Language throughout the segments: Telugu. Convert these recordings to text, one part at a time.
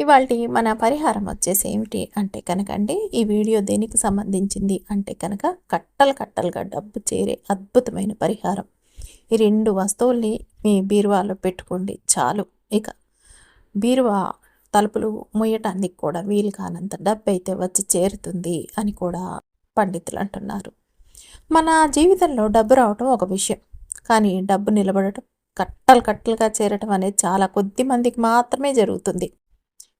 ఇవాళ మన పరిహారం వచ్చేసి ఏమిటి అంటే కనుకండి ఈ వీడియో దేనికి సంబంధించింది అంటే కనుక కట్టలు కట్టలుగా డబ్బు చేరే అద్భుతమైన పరిహారం. ఈ రెండు వస్తువుల్ని మీ బీరువాలో పెట్టుకోండి చాలు. ఇక బీరువా తలుపులు ముయ్యటానికి కూడా వీలు కానంత డబ్బు అయితే వచ్చి చేరుతుంది అని కూడా పండితులు అంటున్నారు. మన జీవితంలో డబ్బు రావటం ఒక విషయం కానీ డబ్బు నిలబడటం కట్టలు కట్టలుగా చేరటం అనేది చాలా కొద్ది మందికి మాత్రమే జరుగుతుంది.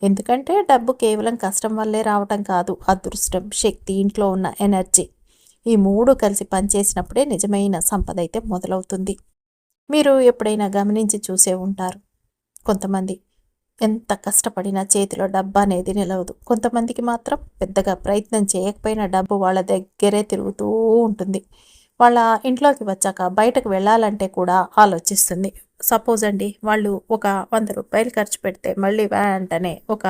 ఎందుకంటే డబ్బు కేవలం కష్టం వల్లే రావటం కాదు అదృష్టం శక్తి ఇంట్లో ఉన్న ఎనర్జీ. ఈ మూడు కలిసి పనిచేసినప్పుడే నిజమైన సంపద అయితే మొదలవుతుంది. మీరు ఎప్పుడైనా గమనించి చూసే ఉంటారు. కొంతమంది ఎంత కష్టపడినా చేతిలో డబ్బు అనేది నిలవదు. కొంతమందికి మాత్రం పెద్దగా ప్రయత్నం చేయకపోయినా డబ్బు వాళ్ళ దగ్గరే తిరుగుతూ ఉంటుంది. వాళ్ళ ఇంట్లోకి వచ్చాక బయటకు వెళ్ళాలంటే కూడా ఆలోచిస్తుంది. సపోజ్ అండి వాళ్ళు ఒక వంద రూపాయలు ఖర్చు పెడితే మళ్ళీ వెంటనే ఒక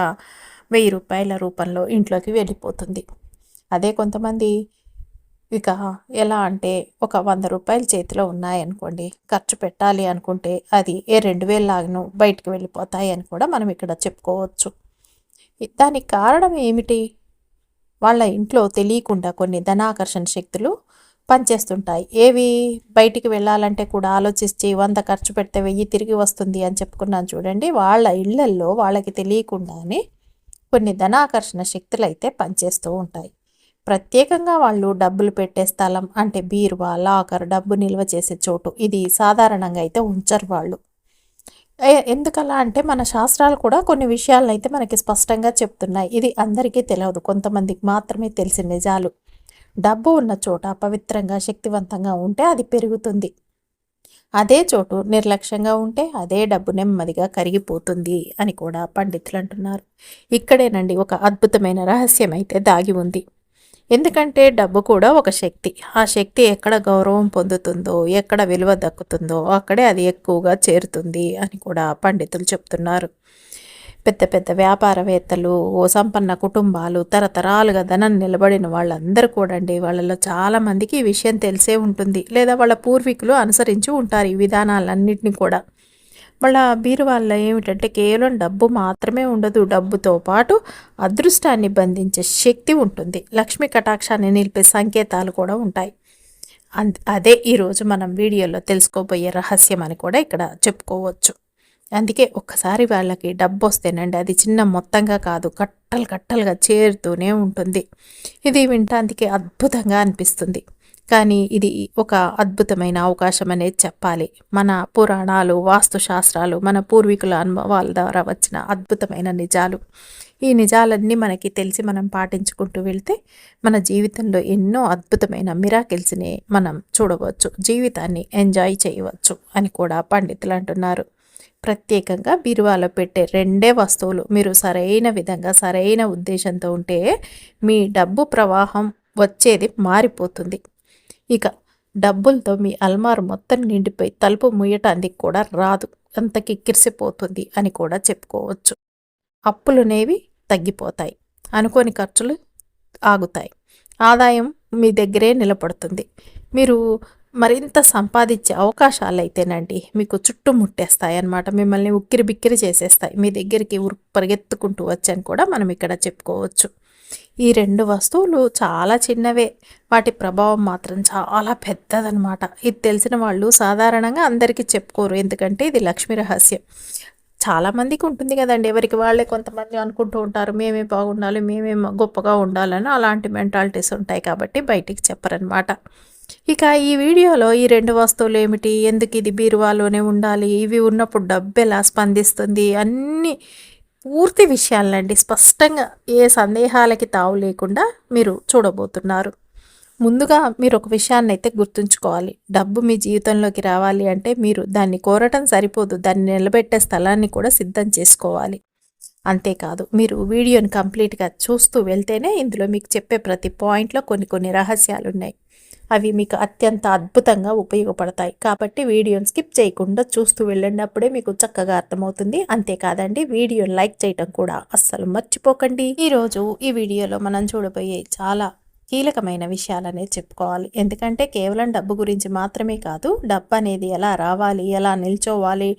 వెయ్యి రూపాయల రూపంలో ఇంట్లోకి వెళ్ళిపోతుంది. అదే కొంతమంది ఇక ఎలా అంటే ఒక వంద రూపాయలు చేతిలో ఉన్నాయనుకోండి ఖర్చు పెట్టాలి అనుకుంటే అది ఏ రెండు వేలు బయటకు వెళ్ళిపోతాయి అని కూడా మనం ఇక్కడ చెప్పుకోవచ్చు. దానికి కారణం ఏమిటి? వాళ్ళ ఇంట్లో తెలియకుండా కొన్ని ధనాకర్షణ శక్తులు పనిచేస్తుంటాయి. ఏవి బయటికి వెళ్ళాలంటే కూడా ఆలోచించి వంద ఖర్చు పెడితే వెయ్యి తిరిగి వస్తుంది అని చెప్పుకున్నాను చూడండి. వాళ్ళ ఇళ్ళల్లో వాళ్ళకి తెలియకుండానే కొన్ని ధనాకర్షణ శక్తులు అయితే పనిచేస్తూ ఉంటాయి. ప్రత్యేకంగా వాళ్ళు డబ్బులు పెట్టే స్థలం అంటే బీరువా లాకర్ డబ్బు నిల్వ చేసే చోటు ఇది సాధారణంగా అయితే ఉంచరు వాళ్ళు. ఎందుకలా అంటే మన శాస్త్రాలు కూడా కొన్ని విషయాలను అయితే మనకి స్పష్టంగా చెప్తున్నాయి. ఇది అందరికీ తెలియదు. కొంతమందికి మాత్రమే తెలిసిన నిజాలు. డబ్బు ఉన్న చోట పవిత్రంగా శక్తివంతంగా ఉంటే అది పెరుగుతుంది. అదే చోటు నిర్లక్ష్యంగా ఉంటే అదే డబ్బు నెమ్మదిగా కరిగిపోతుంది అని కూడా పండితులు అంటున్నారు. ఇక్కడేనండి ఒక అద్భుతమైన రహస్యం అయితే దాగి ఉంది. ఎందుకంటే డబ్బు కూడా ఒక శక్తి. ఆ శక్తి ఎక్కడ గౌరవం పొందుతుందో ఎక్కడ విలువ దక్కుతుందో అక్కడే అది ఎక్కువగా చేరుతుంది అని కూడా పండితులు చెప్తున్నారు. పెద్ద పెద్ద వ్యాపారవేత్తలు ఓ సంపన్న కుటుంబాలు తరతరాలుగా ధనం నిలబడిన వాళ్ళందరూ కూడా అండి వాళ్ళలో చాలామందికి ఈ విషయం తెలిసే ఉంటుంది. లేదా వాళ్ళ పూర్వీకులు అనుసరించి ఉంటారు ఈ విధానాలన్నింటినీ కూడా. వాళ్ళ బీరువాళ్ళ ఏమిటంటే కేవలం డబ్బు మాత్రమే ఉండదు డబ్బుతో పాటు అదృష్టాన్ని బంధించే శక్తి ఉంటుంది. లక్ష్మీ కటాక్షాన్ని నిలిపే సంకేతాలు కూడా ఉంటాయి. అదే ఈరోజు మనం వీడియోలో తెలుసుకోబోయే రహస్యం అని కూడా ఇక్కడ చెప్పుకోవచ్చు. అందుకే ఒక్కసారి వాళ్ళకి డబ్బు వస్తేనండి అది చిన్న మొత్తంగా కాదు కట్టలు కట్టలుగా చేరుతూనే ఉంటుంది. ఇది వింటానికి అద్భుతంగా అనిపిస్తుంది. కానీ ఇది ఒక అద్భుతమైన అవకాశం అనేది చెప్పాలి. మన పురాణాలు వాస్తుశాస్త్రాలు మన పూర్వీకుల అనుభవాల ద్వారా వచ్చిన అద్భుతమైన నిజాలు. ఈ నిజాలన్నీ మనకి తెలిసి మనం పాటించుకుంటూ వెళ్తే మన జీవితంలో ఎన్నో అద్భుతమైన మిరాకిల్స్ని మనం చూడవచ్చు జీవితాన్ని ఎంజాయ్ చేయవచ్చు అని కూడా పండితులు అంటున్నారు. ప్రత్యేకంగా బీరువాలో పెట్టే రెండే వస్తువులు. మీరు సరైన విధంగా సరైన ఉద్దేశంతో ఉంటే మీ డబ్బు ప్రవాహం వచ్చేది మారిపోతుంది. ఇక డబ్బులతో మీ అల్మారు మొత్తం నిండిపోయి తలుపు ముయ్యటానికి కూడా రాదు. అంత కిక్కిరిసిపోతుంది అని కూడా చెప్పుకోవచ్చు. అప్పులునేవి తగ్గిపోతాయి. అనుకోని ఖర్చులు ఆగుతాయి. ఆదాయం మీ దగ్గరే నిలబడుతుంది. మీరు మరింత సంపాదించే అవకాశాలు అయితేనండి మీకు చుట్టుముట్టేస్తాయి అన్నమాట మిమ్మల్ని ఉక్కిరి బిక్కిరి చేసేస్తాయి. మీ దగ్గరికి పరిగెత్తుకుంటూ వచ్చని కూడా మనం ఇక్కడ చెప్పుకోవచ్చు. ఈ రెండు వస్తువులు చాలా చిన్నవే. వాటి ప్రభావం మాత్రం చాలా పెద్దదనమాట ఇది తెలిసిన వాళ్ళు సాధారణంగా అందరికీ చెప్పుకోరు. ఎందుకంటే ఇది లక్ష్మీ రహస్యం. చాలామందికి ఉంటుంది కదండి. ఎవరికి వాళ్ళే కొంతమంది అనుకుంటూ ఉంటారు. మేమే బాగుండాలి మేమే గొప్పగా ఉండాలని అలాంటి మెంటాలిటీస్ ఉంటాయి కాబట్టి బయటికి చెప్పరనమాట ఇక ఈ వీడియోలో ఈ రెండు వస్తువులు ఏమిటి? ఎందుకు ఇది బీరువాలోనే ఉండాలి? ఇవి ఉన్నప్పుడు డబ్బు ఎలా స్పందిస్తుంది? అన్నీ పూర్తి విషయాలండి. స్పష్టంగా ఏ సందేహాలకి తావు లేకుండా మీరు చూడబోతున్నారు. ముందుగా మీరు ఒక విషయాన్ని అయితే గుర్తుంచుకోవాలి. డబ్బు మీ జీవితంలోకి రావాలి అంటే మీరు దాన్ని కోరటం సరిపోదు. దాన్ని నిలబెట్టే స్థలాన్ని కూడా సిద్ధం చేసుకోవాలి. అంతేకాదు మీరు వీడియోని కంప్లీట్గా చూస్తూ వెళ్తేనే ఇందులో మీకు చెప్పే ప్రతి పాయింట్లో కొన్ని కొన్ని రహస్యాలు ఉన్నాయి అవి మీకు అత్యంత అద్భుతంగా ఉపయోగపడతాయి. కాబట్టి వీడియోని స్కిప్ చేయకుండా చూస్తూ వెళ్ళండి అప్పుడే మీకు చక్కగా అర్థమవుతుంది. అంతేకాదండి వీడియోని లైక్ చేయటం కూడా అస్సలు మర్చిపోకండి. ఈరోజు ఈ వీడియోలో మనం చూడబోయే చాలా కీలకమైన విషయాలనే చెప్పుకోవాలి. ఎందుకంటే కేవలం డబ్బు గురించి మాత్రమే కాదు డబ్బు అనేది ఎలా రావాలి ఎలా నిల్చోవాలి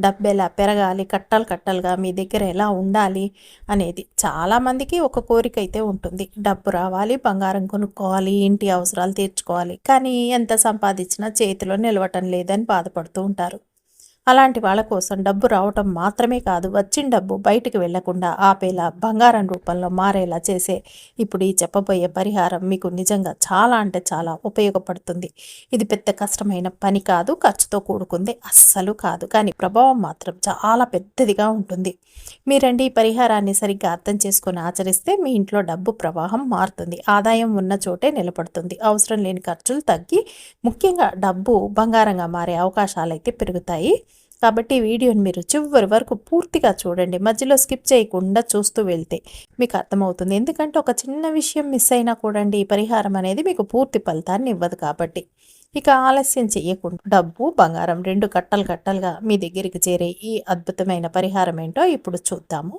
డబ్బెలా పెరగాలి కట్టలు కట్టలుగా మీ దగ్గర ఎలా ఉండాలి అనేది చాలామందికి ఒక కోరిక అయితే ఉంటుంది. డబ్బు రావాలి బంగారం కొనుక్కోవాలి ఇంటి అవసరాలు తీర్చుకోవాలి. కానీ ఎంత సంపాదించినా చేతిలో నిలవటం లేదని బాధపడుతూ ఉంటారు. అలాంటి వాళ్ళ కోసం డబ్బు రావటం మాత్రమే కాదు వచ్చిన డబ్బు బయటికి వెళ్ళకుండా ఆపేలా బంగారం రూపంలో మారేలా చేసే ఇప్పుడు ఈ చెప్పబోయే పరిహారం మీకు నిజంగా చాలా అంటే చాలా ఉపయోగపడుతుంది. ఇది పెద్ద కష్టమైన పని కాదు ఖర్చుతో కూడుకుంది అస్సలు కాదు కానీ ప్రభావం మాత్రం చాలా పెద్దదిగా ఉంటుంది. మీరండి ఈ పరిహారాన్ని సరిగ్గా అర్థం చేసుకుని ఆచరిస్తే మీ ఇంట్లో డబ్బు ప్రవాహం మారుతుంది ఆదాయం ఉన్న చోటే నిలబడుతుంది అవసరం లేని ఖర్చులు తగ్గి ముఖ్యంగా డబ్బు బంగారంగా మారే అవకాశాలు అయితే పెరుగుతాయి. కాబట్టి ఈ వీడియోని మీరు చివరి వరకు పూర్తిగా చూడండి. మధ్యలో స్కిప్ చేయకుండా చూస్తూ వెళ్తే మీకు అర్థమవుతుంది. ఎందుకంటే ఒక చిన్న విషయం మిస్ అయినా కూడా ఈ పరిహారం అనేది మీకు పూర్తి ఫలితాన్ని ఇవ్వదు కాబట్టి. ఇక ఆలస్యం చేయకుండా డబ్బు బంగారం రెండు కట్టలు కట్టలుగా మీ దగ్గరికి చేరే ఈ అద్భుతమైన పరిహారం ఏంటో ఇప్పుడు చూద్దాము.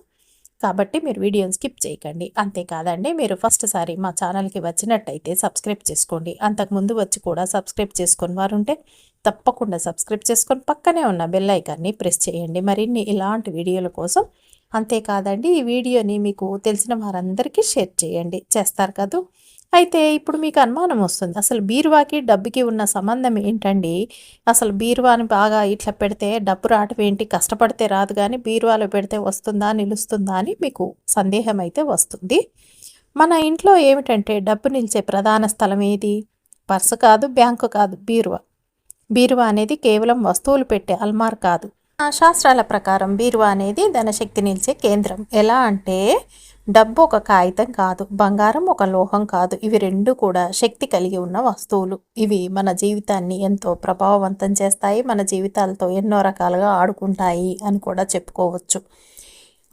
కాబట్టి మీరు వీడియోని స్కిప్ చేయకండి. అంతేకాదండి మీరు ఫస్ట్ సారి మా ఛానల్కి వచ్చినట్టయితే సబ్స్క్రైబ్ చేసుకోండి. అంతకుముందు వచ్చి కూడా సబ్స్క్రైబ్ చేసుకుని వారు ఉంటే తప్పకుండా సబ్స్క్రైబ్ చేసుకొని పక్కనే ఉన్న బెల్ ఐకాన్ని ప్రెస్ చేయండి. మరిన్ని ఇలాంటి వీడియోల కోసం అంతేకాదండి ఈ వీడియోని మీకు తెలిసిన వారందరికీ షేర్ చేయండి. చేస్తారు కదా? అయితే ఇప్పుడు మీకు అనుమానం వస్తుంది. అసలు బీరువాకి డబ్బుకి ఉన్న సంబంధం ఏంటండి? అసలు బీరువాని బాగా ఇట్లా పెడితే డబ్బు రావటం ఏంటి? కష్టపడితే రాదు కానీ బీరువాలో పెడితే వస్తుందా? నిలుస్తుందా? అని మీకు సందేహం అయితే వస్తుంది. మన ఇంట్లో ఏమిటంటే డబ్బు నిలిచే ప్రధాన స్థలం ఏది? పర్సు కాదు బ్యాంకు కాదు బీరువా? బీరువా అనేది కేవలం వస్తువులు పెట్టే అల్మార్ కాదు. శాస్త్రాల ప్రకారం బీరువా అనేది ధనశక్తి నిలిచే కేంద్రం. ఎలా అంటే డబ్బు ఒక కాగితం కాదు బంగారం ఒక లోహం కాదు. ఇవి రెండు కూడా శక్తి కలిగి ఉన్న వస్తువులు. ఇవి మన జీవితాన్ని ఎంతో ప్రభావవంతం చేస్తాయి మన జీవితాలతో ఎన్నో రకాలుగా ఆడుకుంటాయి అని కూడా చెప్పుకోవచ్చు.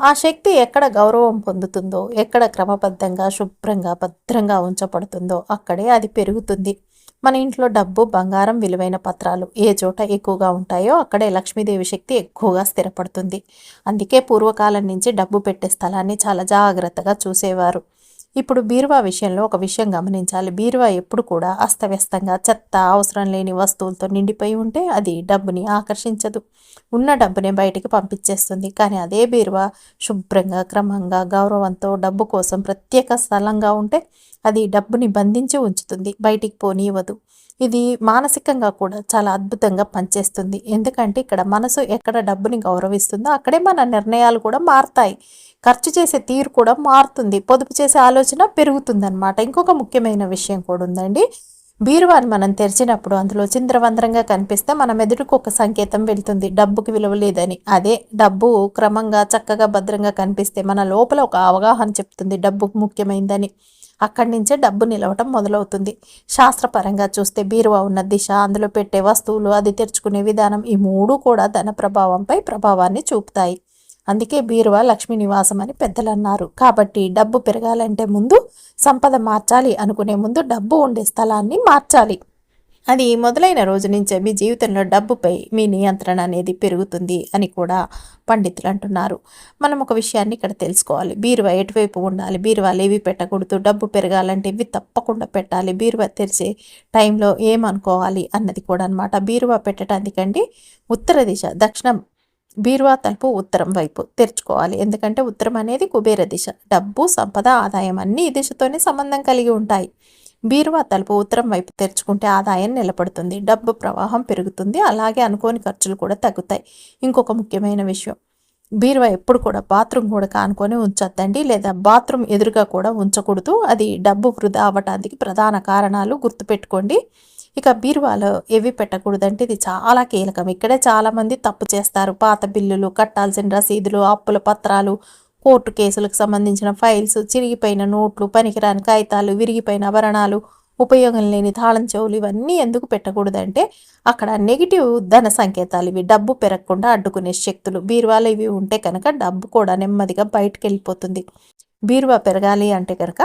ఆ శక్తి ఎక్కడ గౌరవం పొందుతుందో ఎక్కడ క్రమబద్ధంగా శుభ్రంగా భద్రంగా ఉంచబడుతుందో అక్కడే అది పెరుగుతుంది. మన ఇంట్లో డబ్బు బంగారం విలువైన పత్రాలు ఏ చోట ఎక్కువగా ఉంటాయో అక్కడే లక్ష్మీదేవి శక్తి ఎక్కువగా స్థిరపడుతుంది. అందుకే పూర్వకాలం నుంచి డబ్బు పెట్టే స్థలాన్ని చాలా జాగ్రత్తగా చూసేవారు. ఇప్పుడు బీరువా విషయంలో ఒక విషయం గమనించాలి. బీరువా ఎప్పుడు కూడా అస్తవ్యస్తంగా చెత్త అవసరం లేని వస్తువులతో నిండిపోయి ఉంటే అది డబ్బుని ఆకర్షించదు. ఉన్న డబ్బుని బయటికి పంపించేస్తుంది. కానీ అదే బీరువా శుభ్రంగా క్రమంగా గౌరవంతో డబ్బు కోసం ప్రత్యేక స్థలంగా ఉంటే అది డబ్బుని బంధించి ఉంచుతుంది. బయటికి పోనివ్వదు ఇది మానసికంగా కూడా చాలా అద్భుతంగా పనిచేస్తుంది. ఎందుకంటే ఇక్కడ మనసు ఎక్కడ డబ్బుని గౌరవిస్తుందో అక్కడే మన నిర్ణయాలు కూడా మారుతాయి. ఖర్చు చేసే తీరు కూడా మారుతుంది. పొదుపు చేసే ఆలోచన పెరుగుతుందన్నమాట. ఇంకొక ముఖ్యమైన విషయం కూడా ఉందండి. బీరువాని మనం తెరిచినప్పుడు అందులో చింద్రవంద్రంగా కనిపిస్తే మన మెదడుకు ఒక సంకేతం వెళ్తుంది. డబ్బుకి విలువ లేదని. అదే డబ్బు క్రమంగా చక్కగా భద్రంగా కనిపిస్తే మన లోపల ఒక అవగాహన చెప్తుంది. డబ్బుకు ముఖ్యమైందని. అక్కడి నుంచే డబ్బు నిలవటం మొదలవుతుంది. శాస్త్రపరంగా చూస్తే బీరువా ఉన్న దిశ అందులో పెట్టే వస్తువులు అది తెరుచుకునే విధానం ఈ మూడు కూడా ధన ప్రభావంపై ప్రభావాన్ని చూపుతాయి. అందుకే బీరువా లక్ష్మీ నివాసం అని పెద్దలు అన్నారు కాబట్టి డబ్బు పెరగాలంటే ముందు సంపద మార్చాలి అనుకునే ముందు డబ్బు ఉండే స్థలాన్ని మార్చాలి. అది మొదలైన రోజు నుంచే మీ జీవితంలో డబ్బుపై మీ నియంత్రణ అనేది పెరుగుతుంది అని కూడా పండితులు అంటున్నారు. మనం ఒక విషయాన్ని ఇక్కడ తెలుసుకోవాలి. బీరువా ఎటువైపు ఉండాలి? బీరువాలు ఏవి పెట్టకూడదు. డబ్బు పెరగాలంటే ఇవి తప్పకుండా పెట్టాలి. బీరువా తెరిచే టైంలో ఏమనుకోవాలి అన్నది కూడా అనమాట బీరువా పెట్టడానికండి ఉత్తర దిశ దక్షిణం బీరువా తలుపు ఉత్తరం వైపు తెరుచుకోవాలి. ఎందుకంటే ఉత్తరం అనేది కుబేర దిశ. డబ్బు సంపద ఆదాయం అన్ని ఈ దిశతోనే సంబంధం కలిగి ఉంటాయి. బీరువా తలుపు ఉత్తరం వైపు తెరుచుకుంటే ఆదాయం నిలబడుతుంది. డబ్బు ప్రవాహం పెరుగుతుంది. అలాగే అనుకోని ఖర్చులు కూడా తగ్గుతాయి. ఇంకొక ముఖ్యమైన విషయం. బీరువా ఎప్పుడు కూడా బాత్రూమ్ కూడా కానుకొని ఉంచొద్దండి. లేదా బాత్రూమ్ ఎదురుగా కూడా ఉంచకూడదు. అది డబ్బు వృధా అవ్వటానికి ప్రధాన కారణాలు గుర్తుపెట్టుకోండి. ఇక బీరువాలో ఏవి పెట్టకూడదంటే ఇది చాలా కీలకం. ఇక్కడే చాలామంది తప్పు చేస్తారు. పాత బిల్లులు కట్టాల్సిన రసీదులు అప్పుల పత్రాలు కోర్టు కేసులకు సంబంధించిన ఫైల్స్ చిరిగిపోయిన నోట్లు పనికిరాని కాగితాలు విరిగిపోయిన ఆభరణాలు ఉపయోగం లేని తాళం చెవులు ఇవన్నీ ఎందుకు పెట్టకూడదంటే అక్కడ నెగిటివ్ ధన సంకేతాలు ఇవి. డబ్బు పెరగకుండా అడ్డుకునే శక్తులు. బీరువాలు ఇవి ఉంటే కనుక డబ్బు కూడా నెమ్మదిగా బయటకు వెళ్ళిపోతుంది బీరువా పెరగాలి అంటే కనుక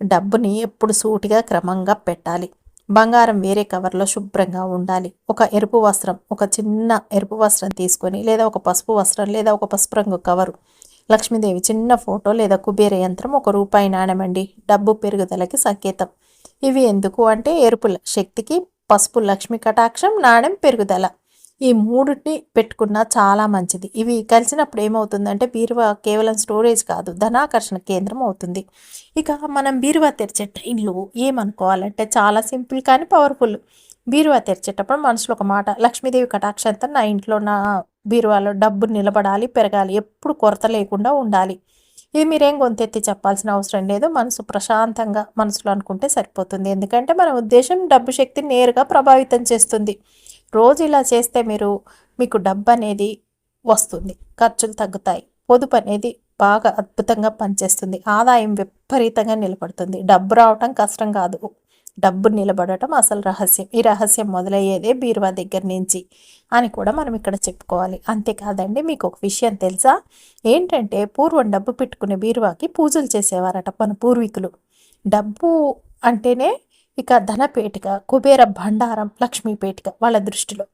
డబ్బుని ఎప్పుడు సూటిగా క్రమంగా పెట్టాలి. బంగారం వేరే కవర్లో శుభ్రంగా ఉండాలి. ఒక ఎరుపు వస్త్రం ఒక చిన్న ఎరుపు వస్త్రం తీసుకొని లేదా ఒక పసుపు వస్త్రం లేదా ఒక పసుపు రంగు కవరు లక్ష్మీదేవి చిన్న ఫోటో లేదా కుబేర యంత్రం ఒక రూపాయి నాణెమండి. డబ్బు పెరుగుదలకి సంకేతం. ఇవి ఎందుకు అంటే ఎరుపుల శక్తికి పసుపు లక్ష్మి కటాక్షం నాణెం పెరుగుదల. ఈ మూడుని పెట్టుకున్నా చాలా మంచిది. ఇవి కలిసినప్పుడు ఏమవుతుందంటే బీరువా కేవలం స్టోరేజ్ కాదు ధనాకర్షణ కేంద్రం అవుతుంది. ఇక మనం బీరువా తెరిచే టైంలో ఏమనుకోవాలంటే చాలా సింపుల్ కానీ పవర్ఫుల్. బీరువా తెరిచేటప్పుడు మనసులో ఒక మాట లక్ష్మీదేవి కటాక్షంతో నా ఇంట్లో నా బీరువాలో డబ్బు నిలబడాలి పెరగాలి ఎప్పుడు కొరత లేకుండా ఉండాలి. ఇది మీరేం గొంతెత్తి చెప్పాల్సిన అవసరం లేదు. మనసు ప్రశాంతంగా మనసులో అనుకుంటే సరిపోతుంది. ఎందుకంటే మన ఉద్దేశం డబ్బు శక్తిని నేరుగా ప్రభావితం చేస్తుంది. రోజు ఇలా చేస్తే మీరు మీకు డబ్బు అనేది వస్తుంది. ఖర్చులు తగ్గుతాయి. పొదుపు అనేది బాగా అద్భుతంగా పనిచేస్తుంది. ఆదాయం విపరీతంగా నిలబడుతుంది. డబ్బు రావటం కష్టం కాదు. డబ్బు నిలబడటం అసలు రహస్యం. ఈ రహస్యం మొదలయ్యేదే బీరువా దగ్గర నుంచి అని కూడా మనం ఇక్కడ చెప్పుకోవాలి. అంతేకాదండి మీకు ఒక విషయం తెలుసా? ఏంటంటే పూర్వం డబ్బు పెట్టుకునే బీరువాకి పూజలు చేసేవారట మన పూర్వీకులు. డబ్బు అంటేనే ఇక ధనపేటిక కుబేర భండారం లక్ష్మీపేటిక వాళ్ళ దృష్టిలో.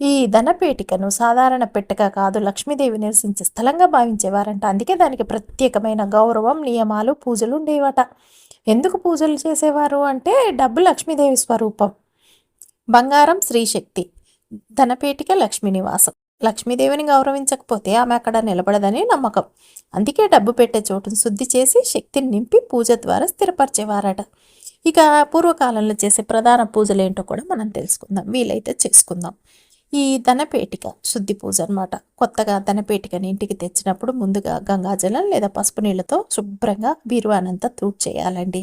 ఈ ధనపేటికను సాధారణ పెట్టక కాదు లక్ష్మీదేవి నివసించే స్థలంగా భావించేవారంట. అందుకే దానికి ప్రత్యేకమైన గౌరవం నియమాలు పూజలు ఉండేవట. ఎందుకు పూజలు చేసేవారు అంటే డబ్బు లక్ష్మీదేవి స్వరూపం. బంగారం శ్రీశక్తి ధనపేటిక లక్ష్మీ నివాసం. లక్ష్మీదేవిని గౌరవించకపోతే ఆమె అక్కడ నిలబడదని నమ్మకం. అందుకే డబ్బు పెట్టే చోటును శుద్ధి చేసి శక్తిని నింపి పూజ ద్వారా స్థిరపరిచేవారట. ఇక పూర్వకాలంలో చేసే ప్రధాన పూజలు ఏంటో కూడా మనం తెలుసుకుందాం. వీలైతే చేసుకుందాం. ఈ ధనపేటిక శుద్ధి పూజ అనమాట కొత్తగా ధనపేటికని ఇంటికి తెచ్చినప్పుడు ముందుగా గంగాజలం లేదా పసుపు నీళ్ళతో శుభ్రంగా బీరువానంతా తూడ్ చేయాలండి.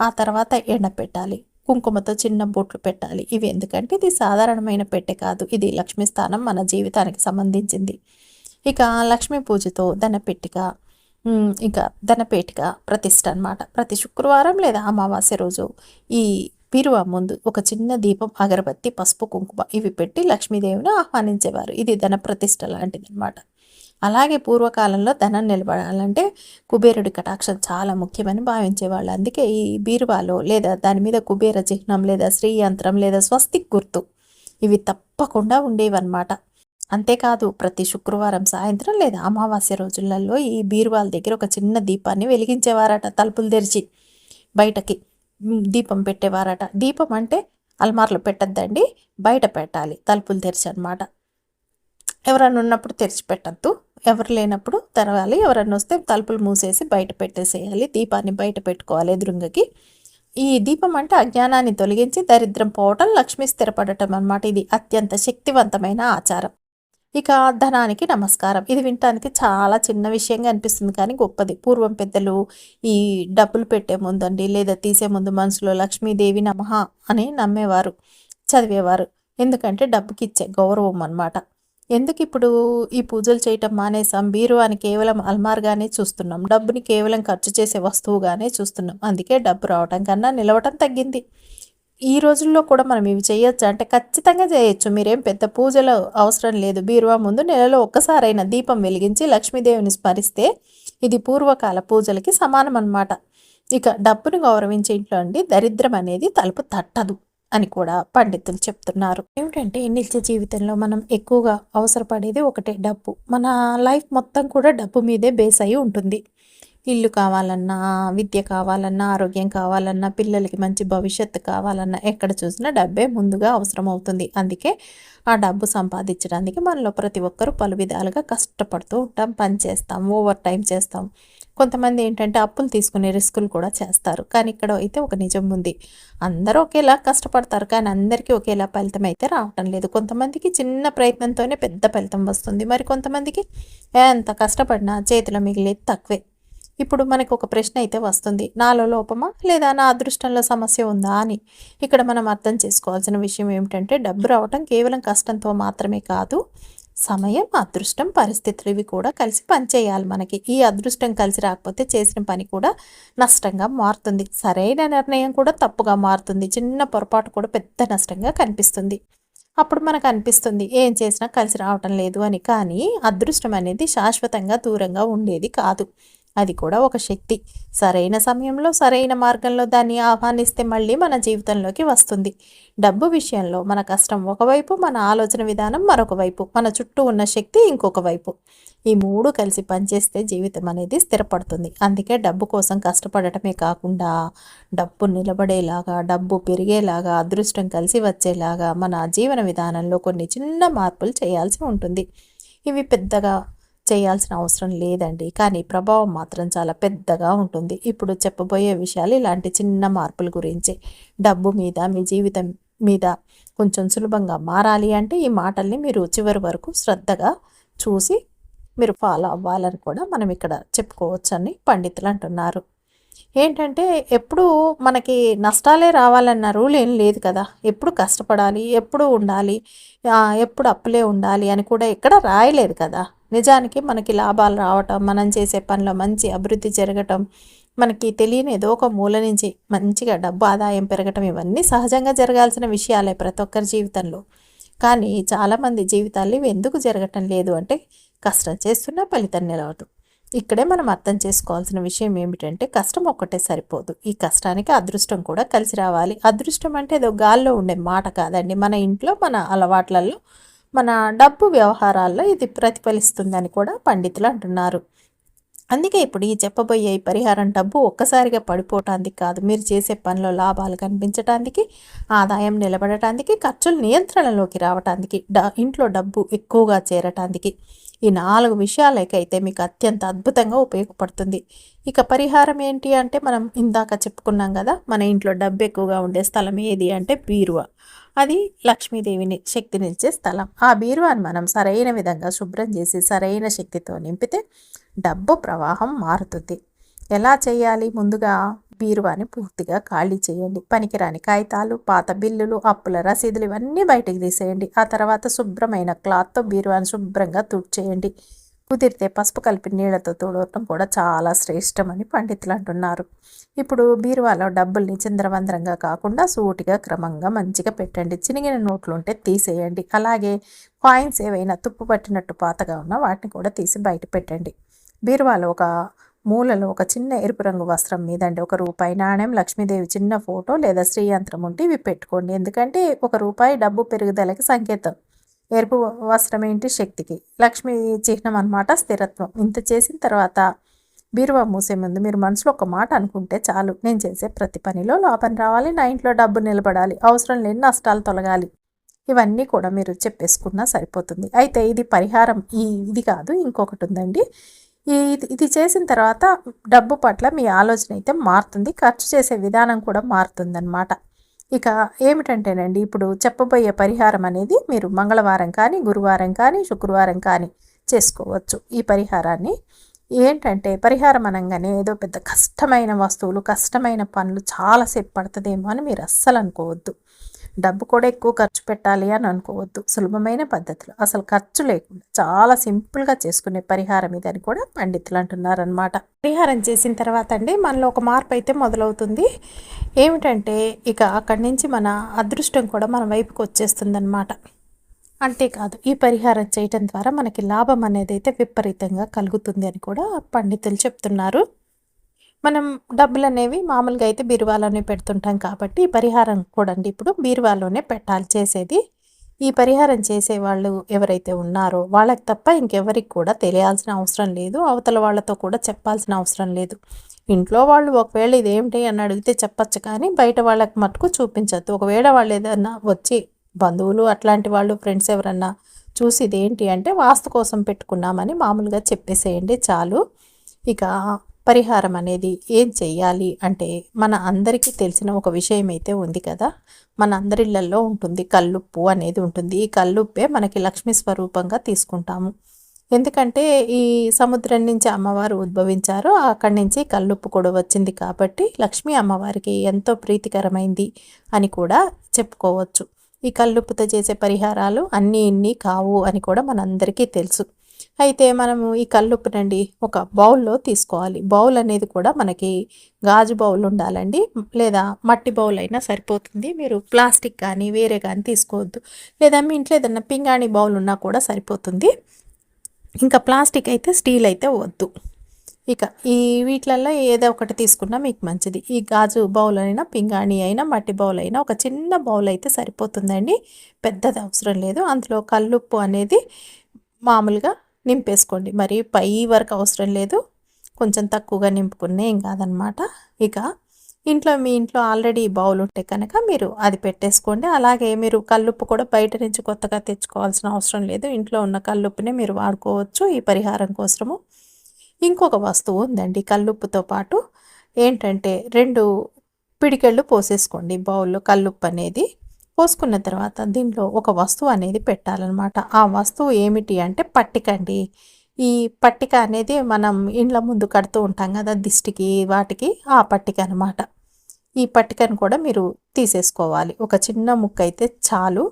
ఆ తర్వాత ఎండ పెట్టాలి. కుంకుమతో చిన్న బొట్లు పెట్టాలి. ఇవి ఎందుకంటే ఇది సాధారణమైన పెట్టె కాదు. ఇది లక్ష్మీ స్థానం మన జీవితానికి సంబంధించింది. ఇక లక్ష్మీ పూజతో ధనపెట్టిక ఇంకా ధనపేటిక ప్రతిష్ట అనమాట ప్రతి శుక్రవారం లేదా అమావాస్య రోజు ఈ పిరువ ముందు ఒక చిన్న దీపం అగరబత్తి పసుపు కుంకుమ ఇవి పెట్టి లక్ష్మీదేవిని ఆహ్వానించేవారు. ఇది ధన ప్రతిష్ట లాంటిది అనమాట అలాగే పూర్వకాలంలో ధనం నిలబడాలంటే కుబేరుడి కటాక్షం చాలా ముఖ్యమని భావించేవాళ్ళు. అందుకే ఈ బీరువాలో లేదా దాని మీద కుబేర చిహ్నం లేదా శ్రీ యంత్రం లేదా స్వస్తిక్ గుర్తు ఇవి తప్పకుండా ఉండేవన్నమాట. అంతేకాదు ప్రతి శుక్రవారం సాయంత్రం లేదా అమావాస్య రోజులలో ఈ బీరువాల దగ్గర ఒక చిన్న దీపాన్ని వెలిగించేవారట తలుపులు తెరిచి బయటకి దీపం పెట్టేవారట. దీపం అంటే అల్మార్లో పెట్టద్దండి బయట పెట్టాలి తలుపులు తెరిచి అనమాట ఎవరన్నా ఉన్నప్పుడు తెరిచి పెట్టద్దు ఎవరు లేనప్పుడు తెరవాలి ఎవరన్నా వస్తే తలుపులు మూసేసి బయట పెట్టేసేయాలి దీపాన్ని బయట పెట్టుకోవాలి ఎదురుంగకి. ఈ దీపం అంటే అజ్ఞానాన్ని తొలగించి దరిద్రం పోవటం లక్ష్మి స్థిరపడటం అనమాట ఇది. అత్యంత శక్తివంతమైన ఆచారం. ఇక ధనానికి నమస్కారం. ఇది వినటానికి చాలా చిన్న విషయంగా అనిపిస్తుంది కానీ గొప్పది. పూర్వం పెద్దలు ఈ డబ్బులు పెట్టే ముందండి లేదా తీసే ముందు మనసులో లక్ష్మీదేవి నమః అని నమ్మేవారు చదివేవారు. ఎందుకంటే డబ్బుకి ఇచ్చే గౌరవం అనమాట ఎందుకు ఇప్పుడు ఈ పూజలు చేయటం మానేసాం బీరువాని కేవలం అల్మార్గానే చూస్తున్నాం. డబ్బుని కేవలం ఖర్చు చేసే వస్తువుగానే చూస్తున్నాం. అందుకే డబ్బు రావటం కన్నా నిలవటం తగ్గింది. ఈ రోజుల్లో కూడా మనం ఇవి చేయొచ్చు? అంటే ఖచ్చితంగా చేయొచ్చు. మీరేం పెద్ద పూజలు అవసరం లేదు. బీరువా ముందు నెలలో ఒక్కసారైనా దీపం వెలిగించి లక్ష్మీదేవిని స్మరిస్తే ఇది పూర్వకాల పూజలకి సమానం అనమాట ఇక డబ్బును గౌరవించే ఇంట్లో అండి దరిద్రం అనేది తలుపు తట్టదు అని కూడా పండితులు చెప్తున్నారు. ఏమిటంటే నిత్య జీవితంలో మనం ఎక్కువగా అవసరపడేది ఒకటే డబ్బు. మన లైఫ్ మొత్తం కూడా డబ్బు మీదే బేస్ అయి ఉంటుంది. ఇల్లు కావాలన్నా విద్య కావాలన్నా ఆరోగ్యం కావాలన్నా పిల్లలకి మంచి భవిష్యత్తు కావాలన్నా ఎక్కడ చూసినా డబ్బే ముందుగా అవసరం అవుతుంది అందుకే ఆ డబ్బు సంపాదించడానికి మనలో ప్రతి ఒక్కరూ పలు విధాలుగా కష్టపడుతూ ఉంటాం పని చేస్తాం ఓవర్ టైం చేస్తాం. కొంతమంది ఏంటంటే అప్పులు తీసుకునే రిస్కులు కూడా చేస్తారు. కానీ ఇక్కడ అయితే ఒక నిజం ఉంది. అందరూ ఒకేలా కష్టపడతారు కానీ అందరికీ ఒకేలా ఫలితం అయితే రావటం లేదు. కొంతమందికి చిన్న ప్రయత్నంతోనే పెద్ద ఫలితం వస్తుంది. మరి కొంతమందికి ఎంత కష్టపడినా చేతిలో మిగిలేదు తక్కువే. ఇప్పుడు మనకు ఒక ప్రశ్న అయితే వస్తుంది. నాలో లోపమా? లేదా నా అదృష్టంలో సమస్య ఉందా అని. ఇక్కడ మనం అర్థం చేసుకోవాల్సిన విషయం ఏమిటంటే డబ్బు రావటం కేవలం కష్టంతో మాత్రమే కాదు సమయం అదృష్టం పరిస్థితులు ఇవి కూడా కలిసి పనిచేయాలి మనకి. ఈ అదృష్టం కలిసి రాకపోతే చేసిన పని కూడా నష్టంగా మారుతుంది. సరైన నిర్ణయం కూడా తప్పుగా మారుతుంది. చిన్న పొరపాటు కూడా పెద్ద నష్టంగా కనిపిస్తుంది. అప్పుడు మనకు అనిపిస్తుంది ఏం చేసినా కలిసి రావటం లేదు అని. కానీ అదృష్టం అనేది శాశ్వతంగా దూరంగా ఉండేది కాదు. అది కూడా ఒక శక్తి. సరైన సమయంలో సరైన మార్గంలో దాన్ని ఆహ్వానిస్తే మళ్ళీ మన జీవితంలోకి వస్తుంది. డబ్బు విషయంలో మన కష్టం ఒకవైపు మన ఆలోచన విధానం మరొక వైపు మన చుట్టూ ఉన్న శక్తి ఇంకొక వైపు. ఈ మూడు కలిసి పనిచేస్తే జీవితం అనేది స్థిరపడుతుంది. అందుకే డబ్బు కోసం కష్టపడటమే కాకుండా డబ్బు నిలబడేలాగా డబ్బు పెరిగేలాగా అదృష్టం కలిసి వచ్చేలాగా మన జీవన విధానంలో కొన్ని చిన్న మార్పులు చేయాల్సి ఉంటుంది. ఇవి పెద్దగా చేయాల్సిన అవసరం లేదండి. కానీ ప్రభావం మాత్రం చాలా పెద్దగా ఉంటుంది. ఇప్పుడు చెప్పబోయే విషయాలు ఇలాంటి చిన్న మార్పుల గురించి. డబ్బు మీద మీ జీవితం మీద కొంచెం సులభంగా మారాలి అంటే ఈ మాటల్ని మీరు చివరి వరకు శ్రద్ధగా చూసి మీరు ఫాలో అవ్వాలని కూడా మనం ఇక్కడ చెప్పుకోవచ్చని పండితులు అంటున్నారు. ఏంటంటే ఎప్పుడు మనకి నష్టాలే రావాలన్న రూల్ ఏం లేదు కదా. ఎప్పుడు కష్టపడాలి ఎప్పుడు ఉండాలి ఎప్పుడు అప్పులే ఉండాలి అని కూడా ఎక్కడ రాయలేదు కదా. నిజానికి మనకి లాభాలు రావటం మనం చేసే పనిలో మంచి అభివృద్ధి జరగటం మనకి తెలియని ఏదో ఒక మూల నుంచి మంచిగా డబ్బు ఆదాయం పెరగటం ఇవన్నీ సహజంగా జరగాల్సిన విషయాలే ప్రతి ఒక్కరి జీవితంలో. కానీ చాలామంది జీవితాలు ఎందుకు జరగటం లేదు అంటే కష్టం చేస్తున్నా ఫలితం నిలవదు. ఇక్కడే మనం అర్థం చేసుకోవాల్సిన విషయం ఏమిటంటే కష్టం ఒక్కటే సరిపోదు. ఈ కష్టానికి అదృష్టం కూడా కలిసి రావాలి. అదృష్టం అంటే ఏదో గాల్లో ఉండే మాట కాదండి. మన ఇంట్లో మన అలవాట్లలో మన డబ్బు వ్యవహారాల్లో ఇది ప్రతిఫలిస్తుందని కూడా పండితులు అంటున్నారు. అందుకే ఇప్పుడు ఈ చెప్పబోయే ఈ పరిహారం డబ్బు ఒక్కసారిగా పడిపోవటానికి కాదు మీరు చేసే పనిలో లాభాలు కనిపించటానికి ఆదాయం నిలబడటానికి ఖర్చులు నియంత్రణలోకి రావటానికి డ ఇంట్లో డబ్బు ఎక్కువగా చేరటానికి ఈ నాలుగు విషయాలకైతే మీకు అత్యంత అద్భుతంగా ఉపయోగపడుతుంది. ఇక పరిహారం ఏంటి అంటే మనం ఇందాక చెప్పుకున్నాం కదా మన ఇంట్లో డబ్బు ఎక్కువగా ఉండే స్థలం ఏది అంటే బీరువా. అది లక్ష్మీదేవిని శక్తినిచ్చే స్థలం. ఆ బీరువాని మనం సరైన విధంగా శుభ్రం చేసి సరైన శక్తితో నింపితే డబ్బు ప్రవాహం మారుతుంది. ఎలా చేయాలి? ముందుగా బీరువాని పూర్తిగా ఖాళీ చేయండి. పనికిరాని కాగితాలు పాత బిల్లులు అప్పుల రసీదులు ఇవన్నీ బయటకు తీసేయండి. ఆ తర్వాత శుభ్రమైన క్లాత్తో బీరువాని శుభ్రంగా తుడిచేయండి. కుదిరితే పసుపు కలిపి నీళ్ళతో తుడవటం కూడా చాలా శ్రేష్టమని పండితులు అంటున్నారు. ఇప్పుడు బీరువాలో డబ్బుల్ని చిందరవందరంగా కాకుండా సూటిగా క్రమంగా మంచిగా పెట్టండి. చినిగిన నోట్లు ఉంటే తీసేయండి. అలాగే కాయిన్స్ ఏవైనా తుప్పు పట్టినట్టు పాతగా ఉన్నా వాటిని కూడా తీసి బయట పెట్టండి. బీరువాలో ఒక మూలలో ఒక చిన్న ఎరుపు రంగు వస్త్రం మీద అంటే ఒక రూపాయి నాణ్యం లక్ష్మీదేవి చిన్న ఫోటో లేదా శ్రీయంత్రం ఉంటే ఇవి పెట్టుకోండి. ఎందుకంటే ఒక రూపాయి డబ్బు పెరుగుదలకి సంకేతం. ఎరుపు వస్త్రం ఏంటి? శక్తికి. లక్ష్మి చిహ్నం అనమాట స్థిరత్వం. ఇంత చేసిన తర్వాత బీరువా మూసే ముందు మీరు మనసులో ఒక మాట అనుకుంటే చాలు. నేను చేసే ప్రతి పనిలో లాభం రావాలి నా ఇంట్లో డబ్బు నిలబడాలి అవసరం లేని నష్టాలు తొలగాలి. ఇవన్నీ కూడా మీరు చెప్పేసుకున్నా సరిపోతుంది. అయితే ఇది పరిహారం ఈ ఇది కాదు ఇంకొకటి ఉందండి. ఈ ఇది చేసిన తర్వాత డబ్బు పట్ల మీ ఆలోచన అయితే మారుతుంది ఖర్చు చేసే విధానం కూడా మారుతుందన్నమాట. ఇక ఏమిటంటేనండి ఇప్పుడు చెప్పబోయే పరిహారం అనేది మీరు మంగళవారం కానీ గురువారం కానీ శుక్రవారం కానీ చేసుకోవచ్చు. ఈ పరిహారాన్ని ఏంటంటే పరిహారం అనగానే ఏదో పెద్ద కష్టమైన వస్తువులు కష్టమైన పనులు చాలాసేపు పడుతుందేమో అని మీరు అస్సలు అనుకోవద్దు. డబ్బు కూడా ఎక్కువ ఖర్చు పెట్టాలి అని అనుకోవద్దు. సులభమైన పద్ధతులు. అసలు ఖర్చు లేకుండా చాలా సింపుల్గా చేసుకునే పరిహారం ఇది అని కూడా పండితులు అంటున్నారు అనమాట పరిహారం చేసిన తర్వాత అండి మనలో ఒక మార్పు అయితే మొదలవుతుంది. ఏమిటంటే ఇక అక్కడి నుంచి మన అదృష్టం కూడా మన వైపుకి వచ్చేస్తుంది అంతేకాదు ఈ పరిహారం చేయటం ద్వారా మనకి లాభం అనేది అయితే విపరీతంగా కలుగుతుంది అని కూడా పండితులు చెప్తున్నారు. మనం డబ్బులు అనేవి మామూలుగా అయితే బీరువాలోనే పెడుతుంటాం కాబట్టి ఈ పరిహారం కూడా ఇప్పుడు బీరువాలోనే పెట్టాలి చేసేది. ఈ పరిహారం చేసే వాళ్ళు ఎవరైతే ఉన్నారో వాళ్ళకి తప్ప ఇంకెవరికి కూడా తెలియాల్సిన అవసరం లేదు. అవతల వాళ్ళతో కూడా చెప్పాల్సిన అవసరం లేదు. ఇంట్లో వాళ్ళు ఒకవేళ ఇదేమిటి అని అడిగితే చెప్పచ్చు కానీ బయట వాళ్ళకి మటుకు చూపించద్దు. ఒకవేళ వాళ్ళు ఏదన్నా వచ్చి బంధువులు అట్లాంటి వాళ్ళు ఫ్రెండ్స్ ఎవరన్నా చూసి ఇదేంటి అంటే వాస్తు కోసం పెట్టుకున్నామని మామూలుగా చెప్పేసేయండి చాలు. ఇక పరిహారం అనేది ఏం చెయ్యాలి అంటే మన అందరికీ తెలిసిన ఒక విషయం అయితే ఉంది కదా? మన అందరిళ్ళలో ఉంటుంది కల్లుప్పు అనేది ఉంటుంది. ఈ కల్లుప్పే మనకి లక్ష్మీ స్వరూపంగా తీసుకుంటాము. ఎందుకంటే ఈ సముద్రం నుంచి అమ్మవారు ఉద్భవించారు అక్కడి నుంచి కల్లుప్పు కూడా వచ్చింది కాబట్టి లక్ష్మీ అమ్మవారికి ఎంతో ప్రీతికరమైంది అని కూడా చెప్పుకోవచ్చు. ఈ కల్లుప్పుతో చేసే పరిహారాలు అన్నీ ఇన్ని కావు అని కూడా మనందరికీ తెలుసు. అయితే మనము ఈ కల్లుప్పునండి ఒక బౌల్లో తీసుకోవాలి. బౌల్ అనేది కూడా మనకి గాజు బౌల్ ఉండాలండి. లేదా మట్టి బౌల్ అయినా సరిపోతుంది. మీరు ప్లాస్టిక్ కానీ వేరే కానీ తీసుకోవద్దు. లేదా మీ ఇంట్లో ఏదన్నా పింగాణి బౌల్ ఉన్నా కూడా సరిపోతుంది. ఇంకా ప్లాస్టిక్ అయితే స్టీల్ అయితే వద్దు. ఇక ఈ వీటిలలో ఏదో ఒకటి తీసుకున్నా మీకు మంచిది. ఈ గాజు బౌల్ అయినా పింగాణి అయినా మట్టి బౌల్ అయినా ఒక చిన్న బౌల్ అయితే సరిపోతుందండి. పెద్దది అవసరం లేదు. అందులో కల్లుప్పు అనేది మామూలుగా నింపేసుకోండి. మరి పై వరకు అవసరం లేదు. కొంచెం తక్కువగా నింపుకునే ఏం కాదనమాట. ఇక ఇంట్లో మీ ఇంట్లో ఆల్రెడీ బౌల్ ఉంటే కనుక మీరు అది పెట్టేసుకోండి. అలాగే మీరు కల్లుప్పు కూడా బయట నుంచి కొత్తగా తెచ్చుకోవాల్సిన అవసరం లేదు. ఇంట్లో ఉన్న కల్లుప్పునే మీరు వాడుకోవచ్చు ఈ పరిహారం కోసము. ఇంకొక వస్తువు ఉందండి కల్లుప్పుతో పాటు. ఏంటంటే రెండు పిడికెళ్ళు పోసేసుకోండి బౌల్లో కల్లుప్పు అనేది. పోసుకున్న తర్వాత దీంట్లో ఒక వస్తువు అనేది పెట్టాలన్నమాట. ఆ వస్తువు ఏమిటి అంటే పట్టిక అండి. ఈ పట్టిక అనేది మనం ఇండ్ల ముందు కడుతూ ఉంటాం కదా దిష్టికి వాటికి ఆ పట్టిక అనమాట ఈ పట్టికను కూడా మీరు తీసేసుకోవాలి. ఒక చిన్న ముక్క అయితే చాలు.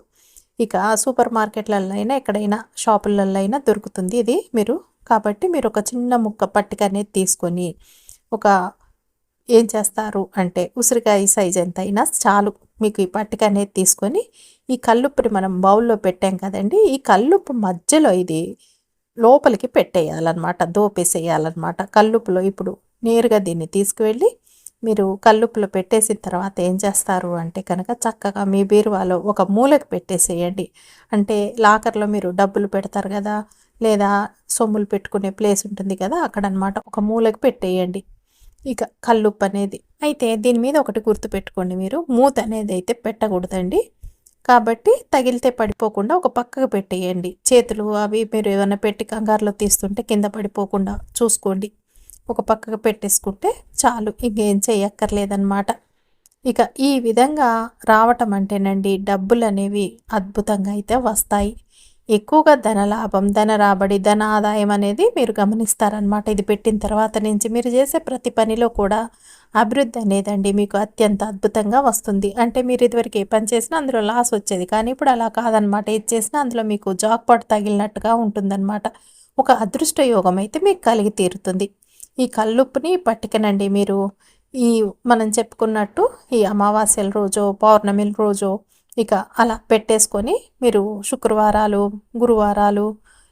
ఇక సూపర్ మార్కెట్లలో అయినా ఎక్కడైనా షాపులలో అయినా దొరుకుతుంది ఇది మీరు. కాబట్టి మీరు ఒక చిన్న ముక్క పట్టిక అనేది తీసుకొని ఒక ఏం చేస్తారు అంటే ఉసిరికాయ సైజ్ ఎంత అయినా చాలు. మీకు ఈ పట్టిక అనేది తీసుకొని ఈ కల్లుప్పుని మనం బౌల్లో పెట్టాం కదండి ఈ కల్లుప్పు మధ్యలో ఇది లోపలికి పెట్టేయాలన్నమాట దోపేసేయాలన్నమాట. కల్లుప్పులో ఇప్పుడు నేరుగా దీన్ని తీసుకువెళ్ళి మీరు కల్లుప్పులో పెట్టేసిన తర్వాత ఏం చేస్తారు అంటే కనుక చక్కగా మీ బీరువాలో ఒక మూలకి పెట్టేసేయండి. అంటే లాకర్లో మీరు డబ్బులు పెడతారు కదా లేదా సొమ్ములు పెట్టుకునే ప్లేస్ ఉంటుంది కదా అక్కడ అనమాట ఒక మూలకి పెట్టేయండి. ఇక కల్లుప్పు అనేది. అయితే దీని మీద ఒకటి గుర్తుపెట్టుకోండి మీరు. మూత అనేది అయితే పెట్టకూడదండి. కాబట్టి తగిలితే పడిపోకుండా ఒక పక్కకు పెట్టేయండి. చేతులు అవి మీరు ఏమైనా పెట్టి కంగారులో తీస్తుంటే కింద పడిపోకుండా చూసుకోండి. ఒక పక్కకు పెట్టేసుకుంటే చాలు. ఇంకేం చేయక్కర్లేదన్నమాట. ఇక ఈ విధంగా రావటం అంటేనండి డబ్బులు అనేవి అద్భుతంగా అయితే వస్తాయి. ఎక్కువగా ధన లాభం ధన రాబడి ధన ఆదాయం అనేది మీరు గమనిస్తారనమాట ఇది పెట్టిన తర్వాత నుంచి మీరు చేసే ప్రతి పనిలో కూడా అభివృద్ధి అనేదండి మీకు అత్యంత అద్భుతంగా వస్తుంది. అంటే మీరు ఇదివరకు ఏ పని చేసినా అందులో లాస్ వచ్చేది. కానీ ఇప్పుడు అలా కాదనమాట ఏది చేసినా అందులో మీకు జాక్పాట్ తగిలినట్టుగా ఉంటుందన్నమాట. ఒక అదృష్ట యోగం అయితే మీకు కలిగి తీరుతుంది. ఈ కల్లుప్పుని పట్టికనండి మీరు. ఈ మనం చెప్పుకున్నట్టు ఈ అమావాస్యల రోజో పౌర్ణమిల రోజో ఇక అలా పెట్టేసుకొని మీరు శుక్రవారాలు గురువారాలు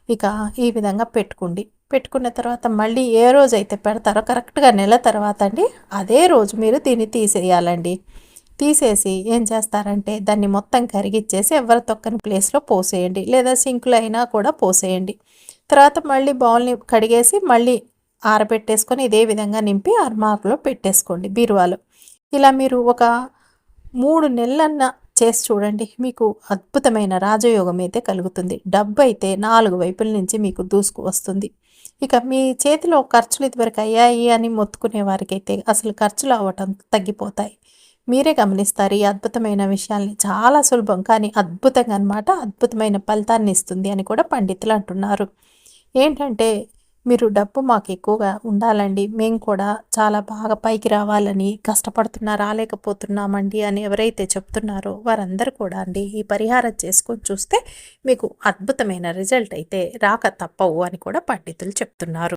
ఇక ఈ విధంగా పెట్టుకోండి. పెట్టుకున్న తర్వాత మళ్ళీ ఏ రోజు అయితే పెడతారో కరెక్ట్గా నెల తర్వాత అండి అదే రోజు మీరు దీన్ని తీసేయాలండి. తీసేసి ఏం చేస్తారంటే దాన్ని మొత్తం కరిగిచ్చేసి ఎవరి తొక్కని ప్లేస్లో పోసేయండి. లేదా సింకులో అయినా కూడా పోసేయండి. తర్వాత మళ్ళీ బౌల్ని కడిగేసి మళ్ళీ ఆరబెట్టేసుకొని ఇదే విధంగా నింపి అర్మాకులో పెట్టేసుకోండి బీరువాలో. ఇలా మీరు ఒక మూడు నెలలన్న చేసి చూడండి. మీకు అద్భుతమైన రాజయోగం అయితే కలుగుతుంది. డబ్బు అయితే నాలుగు వైపుల నుంచి మీకు దూసుకు వస్తుంది. ఇక మీ చేతిలో ఖర్చులు ఇదివరకు అయ్యాయి అని మొత్తుకునే వారికైతే అసలు ఖర్చులు అవ్వటం తగ్గిపోతాయి. మీరే గమనిస్తారు ఈ అద్భుతమైన విషయాల్ని. చాలా సులభం కానీ అద్భుతంగా అనమాట అద్భుతమైన ఫలితాన్ని ఇస్తుంది అని కూడా పండితులు అంటున్నారు. ఏంటంటే మీరు డబ్బు మాకు ఎక్కువగా ఉండాలండి. మేము కూడా చాలా బాగా పైకి రావాలని కష్టపడుతున్నా రాలేకపోతున్నామండి అని ఎవరైతే చెప్తున్నారో వారందరూ కూడా అండి ఈ పరిహారం చేసుకొని చూస్తే మీకు అద్భుతమైన రిజల్ట్ అయితే రాక తప్పవు అని కూడా పండితులు చెప్తున్నారు.